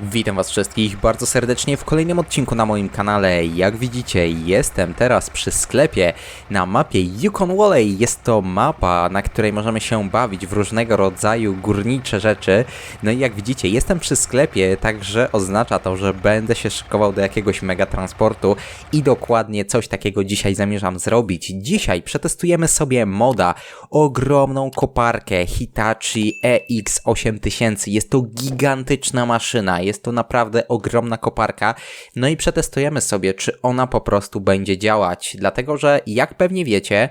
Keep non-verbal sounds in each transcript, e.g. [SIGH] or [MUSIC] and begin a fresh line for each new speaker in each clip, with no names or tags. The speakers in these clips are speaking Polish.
Witam was wszystkich bardzo serdecznie w kolejnym odcinku na moim kanale. Jak widzicie, jestem teraz przy sklepie na mapie Yukon Valley. Jest to mapa, na której możemy się bawić w różnego rodzaju górnicze rzeczy. No i jak widzicie, jestem przy sklepie, także oznacza to, że będę się szykował do jakiegoś mega transportu i dokładnie coś takiego dzisiaj zamierzam zrobić. Dzisiaj przetestujemy sobie moda, ogromną koparkę Hitachi EX8000. Jest to gigantyczna maszyna, jest to naprawdę ogromna koparka. No i przetestujemy sobie, czy ona po prostu będzie działać. Dlatego, że jak pewnie wiecie,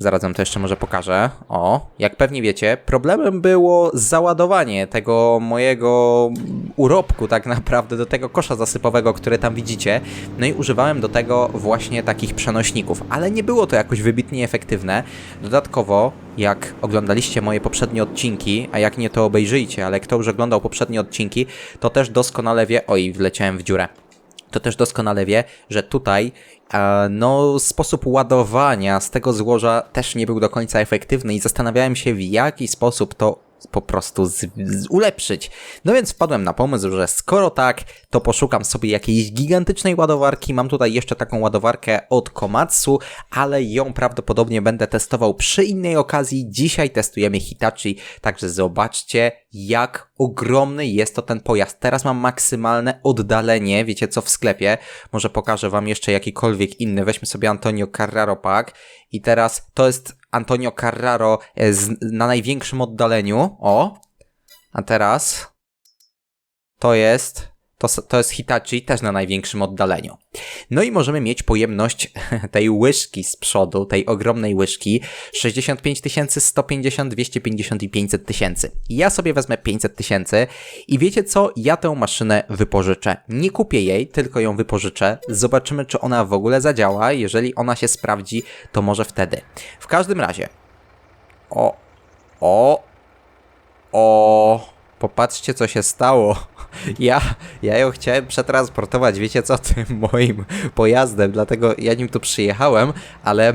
Zaraz wam to jeszcze może pokażę. O, jak pewnie wiecie, problemem było załadowanie tego mojego urobku tak naprawdę do tego kosza zasypowego, który tam widzicie. No i używałem do tego właśnie takich przenośników, ale nie było to jakoś wybitnie efektywne. Dodatkowo, jak oglądaliście moje poprzednie odcinki, a jak nie to obejrzyjcie, ale kto już oglądał poprzednie odcinki, to też doskonale wie... Oj, wleciałem w dziurę to też doskonale wie, że tutaj no, sposób ładowania z tego złoża też nie był do końca efektywny i zastanawiałem się w jaki sposób to po prostu z, z ulepszyć. No więc wpadłem na pomysł, że skoro tak, to poszukam sobie jakiejś gigantycznej ładowarki. Mam tutaj jeszcze taką ładowarkę od Komatsu, ale ją prawdopodobnie będę testował przy innej okazji. Dzisiaj testujemy Hitachi, także zobaczcie jak ogromny jest to ten pojazd. Teraz mam maksymalne oddalenie, wiecie co, w sklepie. Może pokażę wam jeszcze jakikolwiek inny. Weźmy sobie Antonio Carraro Pack i teraz to jest Antonio Carraro e, z, na największym oddaleniu. O! A teraz to jest to, to jest Hitachi też na największym oddaleniu. No i możemy mieć pojemność [LAUGHS] tej łyżki z przodu, tej ogromnej łyżki 65 tysięcy, 150, 250 i 500 tysięcy. Ja sobie wezmę 500 tysięcy i wiecie co? Ja tę maszynę wypożyczę. Nie kupię jej, tylko ją wypożyczę. Zobaczymy, czy ona w ogóle zadziała. Jeżeli ona się sprawdzi, to może wtedy. W każdym razie. O, o, o, popatrzcie co się stało. [LAUGHS] Ja, ja ją chciałem przetransportować, wiecie co, tym [LAUGHS] moim pojazdem, dlatego ja nim tu przyjechałem, ale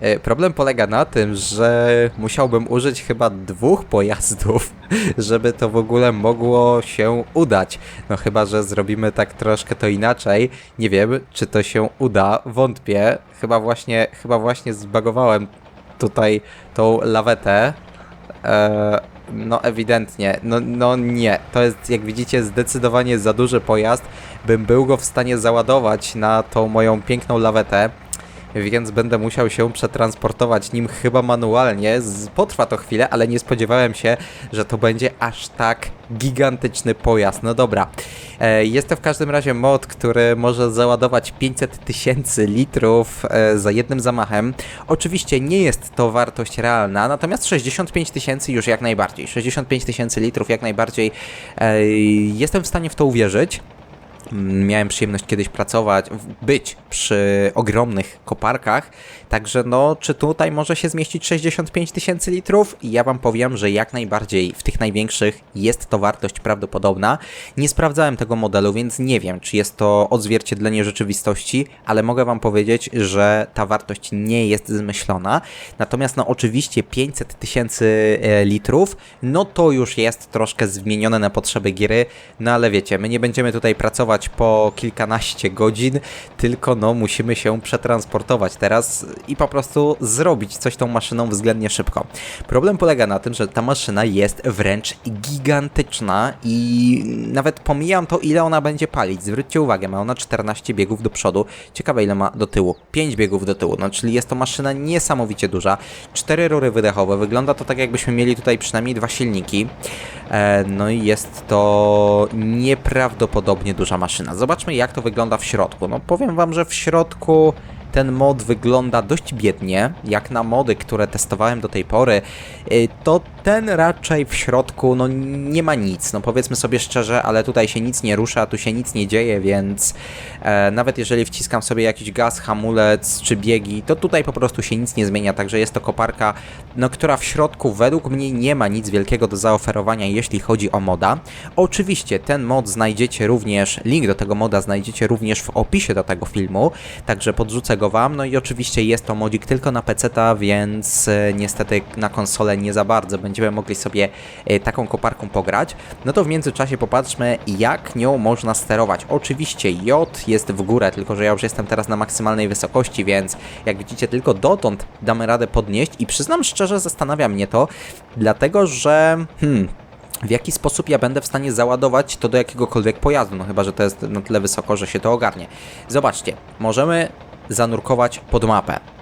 e, problem polega na tym, że musiałbym użyć chyba dwóch pojazdów, [LAUGHS] żeby to w ogóle mogło się udać. No chyba, że zrobimy tak troszkę to inaczej. Nie wiem, czy to się uda, wątpię. Chyba właśnie, chyba właśnie zbagowałem tutaj tą lawetę. E, no ewidentnie, no, no nie, to jest jak widzicie zdecydowanie za duży pojazd, bym był go w stanie załadować na tą moją piękną lawetę, więc będę musiał się przetransportować nim chyba manualnie, potrwa to chwilę, ale nie spodziewałem się, że to będzie aż tak gigantyczny pojazd, no dobra. E, jest to w każdym razie mod, który może załadować 500 tysięcy litrów e, za jednym zamachem. Oczywiście nie jest to wartość realna, natomiast 65 tysięcy już jak najbardziej. 65 tysięcy litrów jak najbardziej e, jestem w stanie w to uwierzyć. Miałem przyjemność kiedyś pracować, być przy ogromnych koparkach, także no, czy tutaj może się zmieścić 65 tysięcy litrów? Ja wam powiem, że jak najbardziej w tych największych jest to wartość prawdopodobna. Nie sprawdzałem tego modelu, więc nie wiem, czy jest to odzwierciedlenie rzeczywistości, ale mogę wam powiedzieć, że ta wartość nie jest zmyślona. Natomiast no oczywiście 500 tysięcy e, litrów, no to już jest troszkę zmienione na potrzeby gry, no ale wiecie, my nie będziemy tutaj pracować po kilkanaście godzin, tylko no musimy się przetransportować teraz i po prostu zrobić coś tą maszyną względnie szybko. Problem polega na tym, że ta maszyna jest wręcz gigantyczna i nawet pomijam to, ile ona będzie palić. Zwróćcie uwagę, ma ona 14 biegów do przodu. Ciekawe, ile ma do tyłu. 5 biegów do tyłu, no czyli jest to maszyna niesamowicie duża. Cztery rury wydechowe. Wygląda to tak, jakbyśmy mieli tutaj przynajmniej dwa silniki. E, no i jest to nieprawdopodobnie duża maszyna. Zobaczmy, jak to wygląda w środku. No powiem wam, że w środku ten mod wygląda dość biednie, jak na mody, które testowałem do tej pory, y, to ten raczej w środku no nie ma nic, no powiedzmy sobie szczerze, ale tutaj się nic nie rusza, tu się nic nie dzieje, więc e, nawet jeżeli wciskam sobie jakiś gaz, hamulec czy biegi, to tutaj po prostu się nic nie zmienia, także jest to koparka, no która w środku według mnie nie ma nic wielkiego do zaoferowania, jeśli chodzi o moda. Oczywiście ten mod znajdziecie również, link do tego moda znajdziecie również w opisie do tego filmu, także podrzucę go wam, no i oczywiście jest to modzik tylko na PC-ta, więc e, niestety na konsolę nie za bardzo będzie będziemy mogli sobie e, taką koparką pograć. No to w międzyczasie popatrzmy, jak nią można sterować. Oczywiście J jest w górę, tylko że ja już jestem teraz na maksymalnej wysokości, więc jak widzicie, tylko dotąd damy radę podnieść i przyznam szczerze, zastanawia mnie to, dlatego że... Hmm, w jaki sposób ja będę w stanie załadować to do jakiegokolwiek pojazdu, no chyba, że to jest na tyle wysoko, że się to ogarnie. Zobaczcie, możemy zanurkować pod mapę.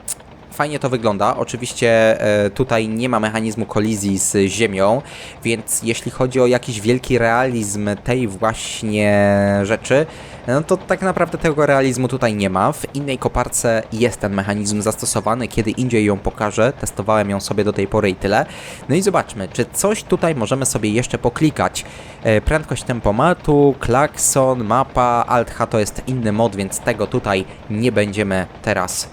Fajnie to wygląda. Oczywiście e, tutaj nie ma mechanizmu kolizji z ziemią, więc jeśli chodzi o jakiś wielki realizm tej właśnie rzeczy, no to tak naprawdę tego realizmu tutaj nie ma. W innej koparce jest ten mechanizm zastosowany, kiedy indziej ją pokażę. Testowałem ją sobie do tej pory i tyle. No i zobaczmy, czy coś tutaj możemy sobie jeszcze poklikać. E, prędkość tempomatu, klakson, mapa, Alt-H to jest inny mod, więc tego tutaj nie będziemy teraz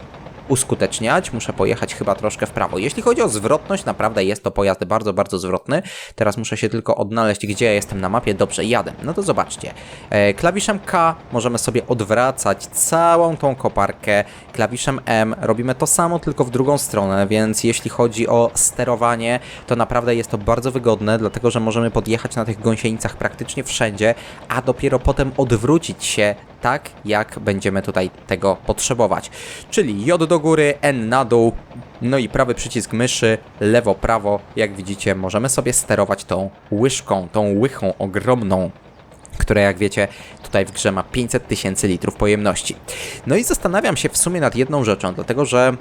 uskuteczniać. Muszę pojechać chyba troszkę w prawo. Jeśli chodzi o zwrotność, naprawdę jest to pojazd bardzo, bardzo zwrotny. Teraz muszę się tylko odnaleźć, gdzie ja jestem na mapie. Dobrze, jadę. No to zobaczcie. E, klawiszem K możemy sobie odwracać całą tą koparkę. Klawiszem M robimy to samo, tylko w drugą stronę, więc jeśli chodzi o sterowanie, to naprawdę jest to bardzo wygodne, dlatego że możemy podjechać na tych gąsienicach praktycznie wszędzie, a dopiero potem odwrócić się tak, jak będziemy tutaj tego potrzebować. Czyli J do góry, N na dół, no i prawy przycisk myszy, lewo, prawo. Jak widzicie, możemy sobie sterować tą łyżką, tą łychą ogromną, która jak wiecie tutaj w grze ma 500 tysięcy litrów pojemności. No i zastanawiam się w sumie nad jedną rzeczą, dlatego że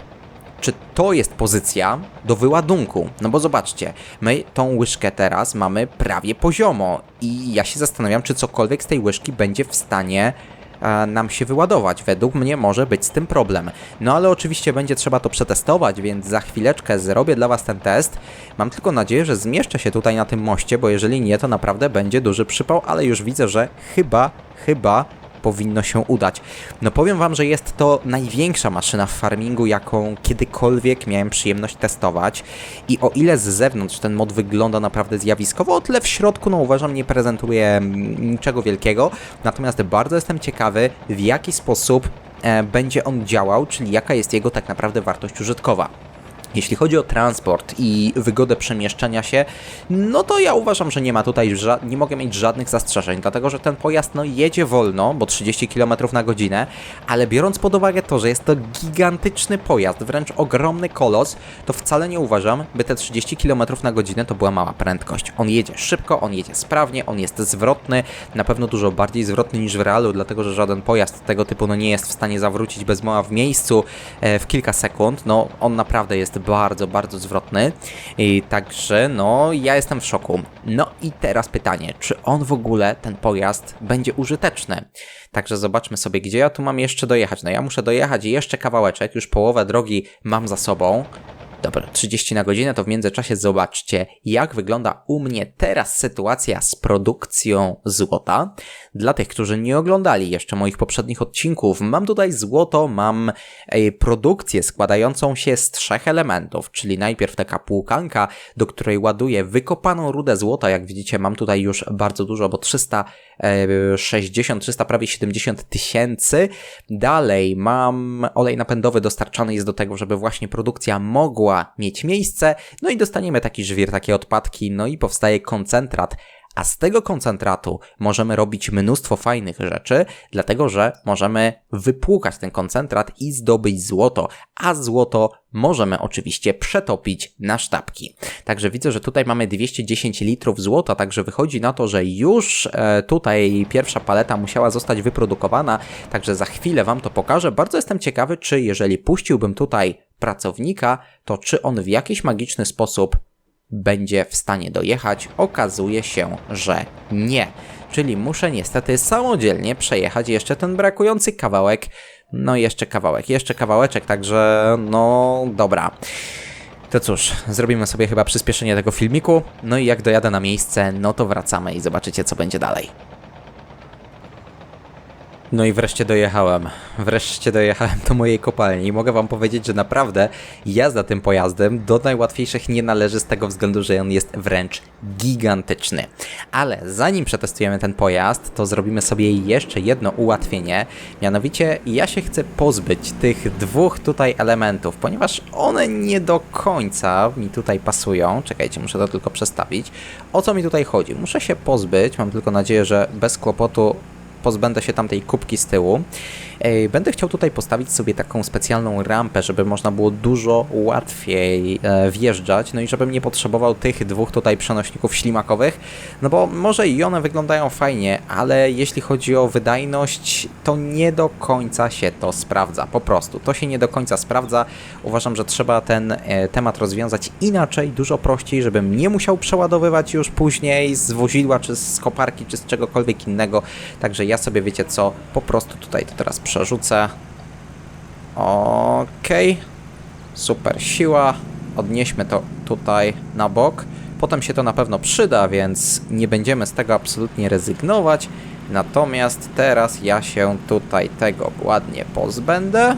czy to jest pozycja do wyładunku. No bo zobaczcie, my tą łyżkę teraz mamy prawie poziomo i ja się zastanawiam, czy cokolwiek z tej łyżki będzie w stanie nam się wyładować. Według mnie może być z tym problem. No ale oczywiście będzie trzeba to przetestować, więc za chwileczkę zrobię dla Was ten test. Mam tylko nadzieję, że zmieszczę się tutaj na tym moście, bo jeżeli nie, to naprawdę będzie duży przypał, ale już widzę, że chyba, chyba powinno się udać. No powiem Wam, że jest to największa maszyna w farmingu, jaką kiedykolwiek miałem przyjemność testować i o ile z zewnątrz ten mod wygląda naprawdę zjawiskowo, o tyle w środku, no uważam, nie prezentuje mm, niczego wielkiego, natomiast bardzo jestem ciekawy, w jaki sposób e, będzie on działał, czyli jaka jest jego tak naprawdę wartość użytkowa. Jeśli chodzi o transport i wygodę przemieszczania się, no to ja uważam, że nie ma tutaj, nie mogę mieć żadnych zastrzeżeń, dlatego że ten pojazd no jedzie wolno, bo 30 km na godzinę, ale biorąc pod uwagę to, że jest to gigantyczny pojazd, wręcz ogromny kolos, to wcale nie uważam, by te 30 km na godzinę to była mała prędkość. On jedzie szybko, on jedzie sprawnie, on jest zwrotny, na pewno dużo bardziej zwrotny niż w realu, dlatego że żaden pojazd tego typu no nie jest w stanie zawrócić bez mała w miejscu e, w kilka sekund. No on naprawdę jest bardzo, bardzo zwrotny. I także, no, ja jestem w szoku. No i teraz pytanie, czy on w ogóle, ten pojazd, będzie użyteczny? Także zobaczmy sobie, gdzie ja tu mam jeszcze dojechać. No ja muszę dojechać jeszcze kawałeczek, już połowę drogi mam za sobą. Dobra, 30 na godzinę, to w międzyczasie zobaczcie, jak wygląda u mnie teraz sytuacja z produkcją złota. Dla tych, którzy nie oglądali jeszcze moich poprzednich odcinków, mam tutaj złoto, mam e, produkcję składającą się z trzech elementów, czyli najpierw taka półkanka, do której ładuję wykopaną rudę złota, jak widzicie mam tutaj już bardzo dużo, bo 360, 300, prawie 70 tysięcy. Dalej mam olej napędowy dostarczany jest do tego, żeby właśnie produkcja mogła mieć miejsce, no i dostaniemy taki żwir, takie odpadki, no i powstaje koncentrat. A z tego koncentratu możemy robić mnóstwo fajnych rzeczy, dlatego że możemy wypłukać ten koncentrat i zdobyć złoto, a złoto możemy oczywiście przetopić na sztabki. Także widzę, że tutaj mamy 210 litrów złota, także wychodzi na to, że już e, tutaj pierwsza paleta musiała zostać wyprodukowana, także za chwilę Wam to pokażę. Bardzo jestem ciekawy, czy jeżeli puściłbym tutaj pracownika, to czy on w jakiś magiczny sposób będzie w stanie dojechać, okazuje się, że nie. Czyli muszę niestety samodzielnie przejechać jeszcze ten brakujący kawałek. No jeszcze kawałek, jeszcze kawałeczek, także no dobra. To cóż, zrobimy sobie chyba przyspieszenie tego filmiku. No i jak dojadę na miejsce, no to wracamy i zobaczycie co będzie dalej. No i wreszcie dojechałem. Wreszcie dojechałem do mojej kopalni i mogę wam powiedzieć, że naprawdę jazda tym pojazdem do najłatwiejszych nie należy z tego względu, że on jest wręcz gigantyczny. Ale zanim przetestujemy ten pojazd, to zrobimy sobie jeszcze jedno ułatwienie. Mianowicie ja się chcę pozbyć tych dwóch tutaj elementów, ponieważ one nie do końca mi tutaj pasują. Czekajcie, muszę to tylko przestawić. O co mi tutaj chodzi? Muszę się pozbyć, mam tylko nadzieję, że bez kłopotu pozbędę się tamtej kubki z tyłu. Będę chciał tutaj postawić sobie taką specjalną rampę, żeby można było dużo łatwiej e, wjeżdżać, no i żebym nie potrzebował tych dwóch tutaj przenośników ślimakowych, no bo może i one wyglądają fajnie, ale jeśli chodzi o wydajność, to nie do końca się to sprawdza, po prostu. To się nie do końca sprawdza. Uważam, że trzeba ten e, temat rozwiązać inaczej, dużo prościej, żebym nie musiał przeładowywać już później z wozidła, czy z koparki, czy z czegokolwiek innego. Także ja sobie, wiecie co, po prostu tutaj to teraz przerzucę. Okej. Super siła. Odnieśmy to tutaj na bok. Potem się to na pewno przyda, więc nie będziemy z tego absolutnie rezygnować. Natomiast teraz ja się tutaj tego ładnie pozbędę.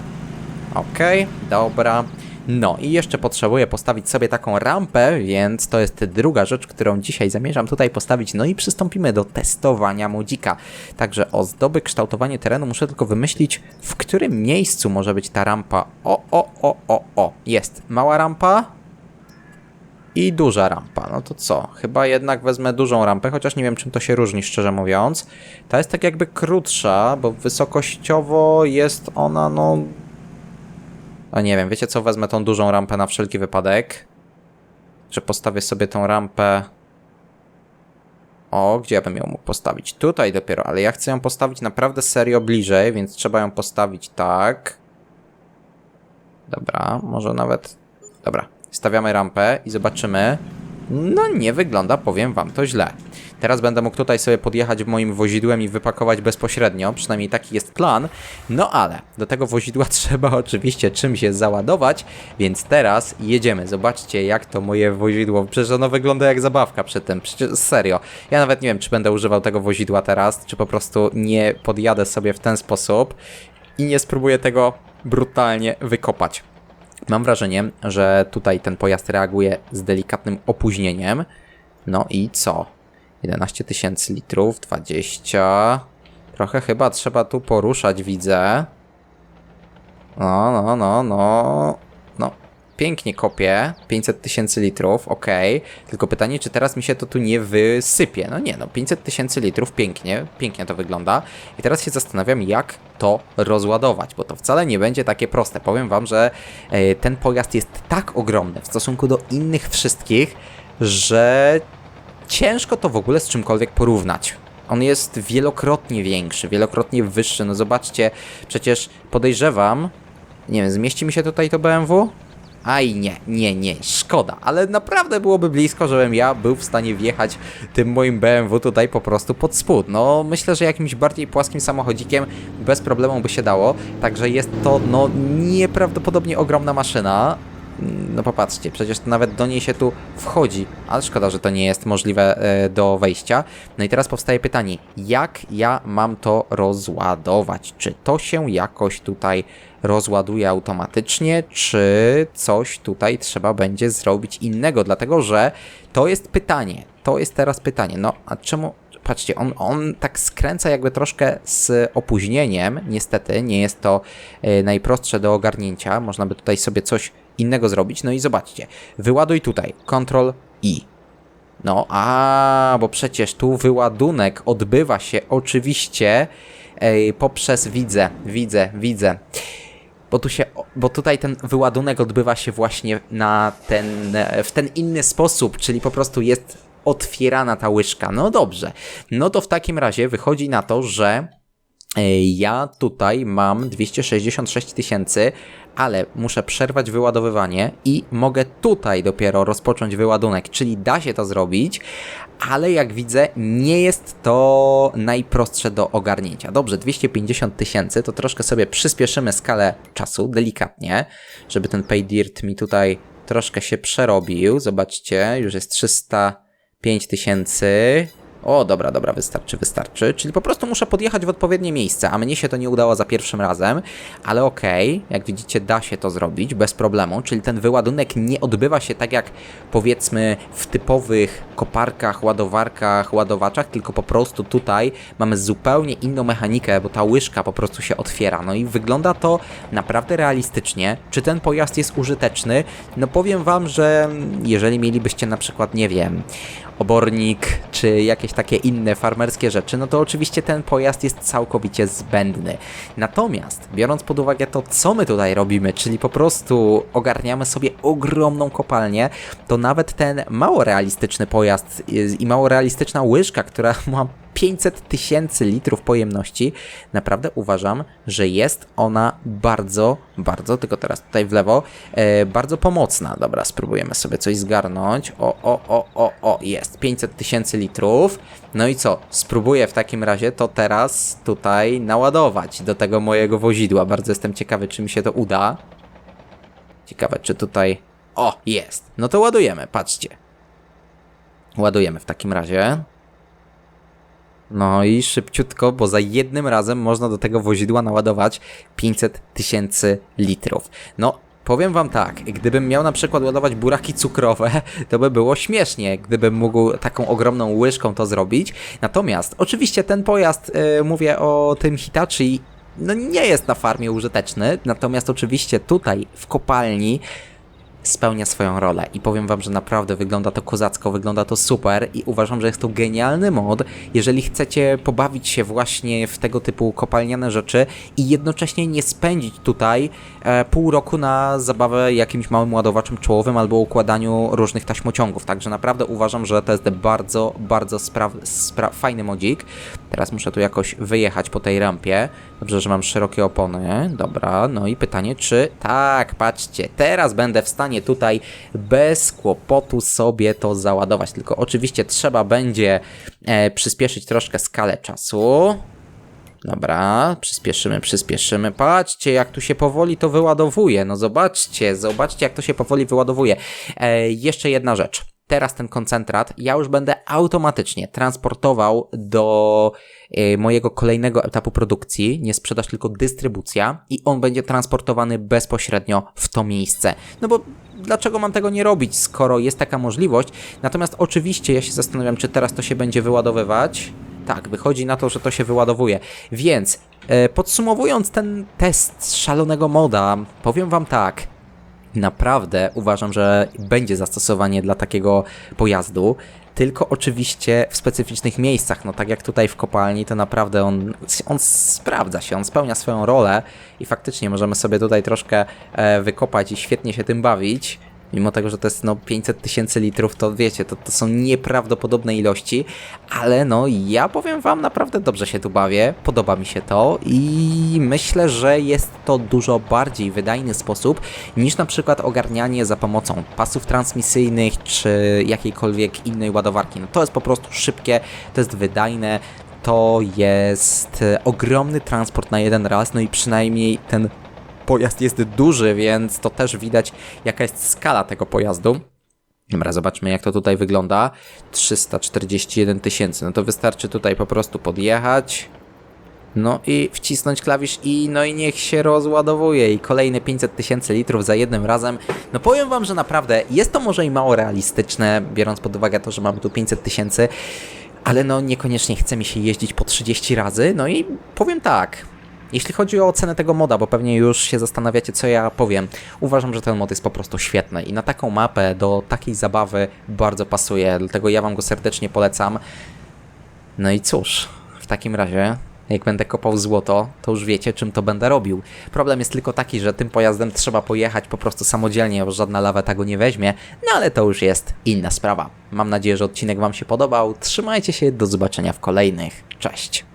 Okej, dobra. No i jeszcze potrzebuję postawić sobie taką rampę, więc to jest druga rzecz, którą dzisiaj zamierzam tutaj postawić. No i przystąpimy do testowania modzika. Także o zdoby kształtowanie terenu muszę tylko wymyślić, w którym miejscu może być ta rampa. O, o, o, o, o. Jest mała rampa i duża rampa. No to co? Chyba jednak wezmę dużą rampę, chociaż nie wiem czym to się różni, szczerze mówiąc. Ta jest tak jakby krótsza, bo wysokościowo jest ona, no a nie wiem, wiecie co? Wezmę tą dużą rampę na wszelki wypadek. Że postawię sobie tą rampę. O, gdzie ja bym ją mógł postawić? Tutaj dopiero, ale ja chcę ją postawić naprawdę serio bliżej, więc trzeba ją postawić tak. Dobra, może nawet. Dobra, stawiamy rampę i zobaczymy. No, nie wygląda, powiem wam, to źle. Teraz będę mógł tutaj sobie podjechać moim wozidłem i wypakować bezpośrednio, przynajmniej taki jest plan. No ale do tego wozidła [LAUGHS] trzeba oczywiście czymś się załadować, więc teraz jedziemy. Zobaczcie jak to moje wozidło, przecież ono wygląda jak zabawka przy tym, przecież serio. Ja nawet nie wiem, czy będę używał tego wozidła teraz, czy po prostu nie podjadę sobie w ten sposób i nie spróbuję tego brutalnie wykopać. Mam wrażenie, że tutaj ten pojazd reaguje z delikatnym opóźnieniem. No i co? 11 tysięcy litrów, 20. Trochę chyba trzeba tu poruszać, widzę. No, no, no, no. No, pięknie kopię. 500 tysięcy litrów, ok. Tylko pytanie, czy teraz mi się to tu nie wysypie? No nie, no 500 tysięcy litrów, pięknie, pięknie to wygląda. I teraz się zastanawiam, jak to rozładować, bo to wcale nie będzie takie proste. Powiem wam, że e, ten pojazd jest tak ogromny w stosunku do innych wszystkich, że ciężko to w ogóle z czymkolwiek porównać. On jest wielokrotnie większy, wielokrotnie wyższy. No zobaczcie, przecież podejrzewam, nie wiem, zmieści mi się tutaj to BMW? Aj nie, nie, nie, szkoda, ale naprawdę byłoby blisko, żebym ja był w stanie wjechać tym moim BMW tutaj po prostu pod spód. No myślę, że jakimś bardziej płaskim samochodzikiem bez problemu by się dało, także jest to no nieprawdopodobnie ogromna maszyna. No popatrzcie, przecież nawet do niej się tu wchodzi, ale szkoda, że to nie jest możliwe e, do wejścia. No i teraz powstaje pytanie, jak ja mam to rozładować? Czy to się jakoś tutaj rozładuje automatycznie, czy coś tutaj trzeba będzie zrobić innego? Dlatego, że to jest pytanie, to jest teraz pytanie. No a czemu patrzcie, on, on tak skręca jakby troszkę z opóźnieniem. Niestety, nie jest to e, najprostsze do ogarnięcia. Można by tutaj sobie coś innego zrobić. No i zobaczcie, wyładuj tutaj, Ctrl I. No, a, bo przecież tu wyładunek odbywa się oczywiście e, poprzez widzę, widzę, widzę. Bo, tu się, bo tutaj ten wyładunek odbywa się właśnie na ten, w ten inny sposób, czyli po prostu jest otwierana ta łyżka. No dobrze. No to w takim razie wychodzi na to, że ja tutaj mam 266 tysięcy, ale muszę przerwać wyładowywanie i mogę tutaj dopiero rozpocząć wyładunek, czyli da się to zrobić, ale jak widzę, nie jest to najprostsze do ogarnięcia. Dobrze, 250 tysięcy, to troszkę sobie przyspieszymy skalę czasu, delikatnie, żeby ten paydirt mi tutaj troszkę się przerobił. Zobaczcie, już jest 305 tysięcy. O, dobra, dobra, wystarczy, wystarczy. Czyli po prostu muszę podjechać w odpowiednie miejsce, a mnie się to nie udało za pierwszym razem, ale okej, jak widzicie, da się to zrobić bez problemu, czyli ten wyładunek nie odbywa się tak jak powiedzmy w typowych koparkach, ładowarkach, ładowaczach, tylko po prostu tutaj mamy zupełnie inną mechanikę, bo ta łyżka po prostu się otwiera. No i wygląda to naprawdę realistycznie. Czy ten pojazd jest użyteczny? No powiem wam, że jeżeli mielibyście na przykład, nie wiem, obornik, czy jakieś takie inne farmerskie rzeczy, no to oczywiście ten pojazd jest całkowicie zbędny. Natomiast, biorąc pod uwagę to, co my tutaj robimy, czyli po prostu ogarniamy sobie ogromną kopalnię, to nawet ten mało realistyczny pojazd i mało realistyczna łyżka, która [LAUGHS] ma 500 tysięcy litrów pojemności, naprawdę uważam, że jest ona bardzo, bardzo, tylko teraz tutaj w lewo, e, bardzo pomocna. Dobra, spróbujemy sobie coś zgarnąć. O, o, o, o, o, jest 500 tysięcy litrów. No i co? Spróbuję w takim razie to teraz tutaj naładować do tego mojego wozidła. Bardzo jestem ciekawy, czy mi się to uda. Ciekawe, czy tutaj... O, jest. No to ładujemy, patrzcie. Ładujemy w takim razie. No i szybciutko, bo za jednym razem można do tego wozidła naładować 500 tysięcy litrów. No, powiem wam tak, gdybym miał na przykład ładować buraki cukrowe, [LAUGHS] to by było śmiesznie, gdybym mógł taką ogromną łyżką to zrobić. Natomiast, oczywiście ten pojazd, yy, mówię o tym Hitachi, no nie jest na farmie użyteczny, natomiast oczywiście tutaj w kopalni spełnia swoją rolę i powiem wam, że naprawdę wygląda to kozacko, wygląda to super i uważam, że jest to genialny mod, jeżeli chcecie pobawić się właśnie w tego typu kopalniane rzeczy i jednocześnie nie spędzić tutaj e, pół roku na zabawę jakimś małym ładowaczem czołowym albo układaniu różnych taśmociągów, także naprawdę uważam, że to jest bardzo, bardzo fajny modzik. Teraz muszę tu jakoś wyjechać po tej rampie. Dobrze, że mam szerokie opony. Dobra, no i pytanie, czy... Tak, patrzcie, teraz będę w stanie tutaj bez kłopotu sobie to załadować. Tylko oczywiście trzeba będzie e, przyspieszyć troszkę skalę czasu. Dobra, przyspieszymy, przyspieszymy. Patrzcie, jak tu się powoli to wyładowuje. No zobaczcie, zobaczcie, jak to się powoli wyładowuje. E, jeszcze jedna rzecz. Teraz ten koncentrat ja już będę automatycznie transportował do e, mojego kolejnego etapu produkcji, nie sprzedaż, tylko dystrybucja i on będzie transportowany bezpośrednio w to miejsce. No bo dlaczego mam tego nie robić, skoro jest taka możliwość? Natomiast oczywiście ja się zastanawiam, czy teraz to się będzie wyładowywać. Tak, wychodzi na to, że to się wyładowuje. Więc e, podsumowując ten test szalonego moda, powiem wam tak. Naprawdę uważam, że będzie zastosowanie dla takiego pojazdu. Tylko oczywiście w specyficznych miejscach. No tak jak tutaj w kopalni, to naprawdę on, on sprawdza się, on spełnia swoją rolę i faktycznie możemy sobie tutaj troszkę e, wykopać i świetnie się tym bawić. Mimo tego, że to jest no 500 tysięcy litrów, to wiecie, to, to są nieprawdopodobne ilości, ale no ja powiem wam, naprawdę dobrze się tu bawię, podoba mi się to i myślę, że jest to dużo bardziej wydajny sposób niż na przykład ogarnianie za pomocą pasów transmisyjnych czy jakiejkolwiek innej ładowarki. No to jest po prostu szybkie, to jest wydajne, to jest e, ogromny transport na jeden raz, no i przynajmniej ten pojazd jest duży, więc to też widać jaka jest skala tego pojazdu. Dobra, zobaczmy jak to tutaj wygląda. 341 tysięcy. No to wystarczy tutaj po prostu podjechać. No i wcisnąć klawisz i no i niech się rozładowuje i kolejne 500 tysięcy litrów za jednym razem. No powiem wam, że naprawdę jest to może i mało realistyczne, biorąc pod uwagę to, że mamy tu 500 tysięcy, ale no niekoniecznie chce mi się jeździć po 30 razy. No i powiem tak, jeśli chodzi o ocenę tego moda, bo pewnie już się zastanawiacie, co ja powiem, uważam, że ten mod jest po prostu świetny i na taką mapę, do takiej zabawy bardzo pasuje, dlatego ja Wam go serdecznie polecam. No i cóż, w takim razie, jak będę kopał złoto, to już wiecie, czym to będę robił. Problem jest tylko taki, że tym pojazdem trzeba pojechać po prostu samodzielnie, bo żadna laweta go nie weźmie, no ale to już jest inna sprawa. Mam nadzieję, że odcinek Wam się podobał. Trzymajcie się, do zobaczenia w kolejnych. Cześć!